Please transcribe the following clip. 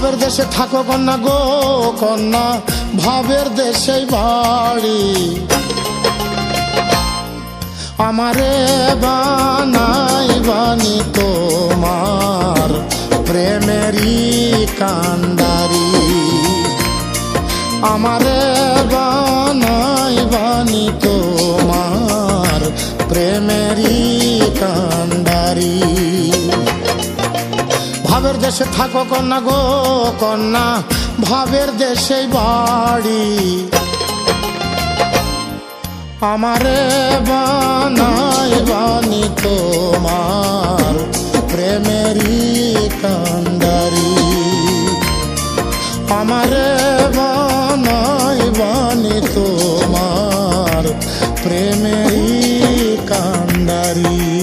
দেশে থাকো কন্যা গো কন্যা, ভাবের দেশে বাড়ি। আমারে বানাই বানি তোমার, প্রেমেরই কান্দারি আমারে বানাই বানি তোমার, প্রেমেরই কান্ডারি। ভাবের দেশে থাকো কন্যা গো, কন্যা। ভাবের দেশে বাড়ি। আমারে বানাই বানি তোমার, প্রেমেরই কান্দারি আমারে বানাই বানি তোমার, প্রেমেরই কান্দারি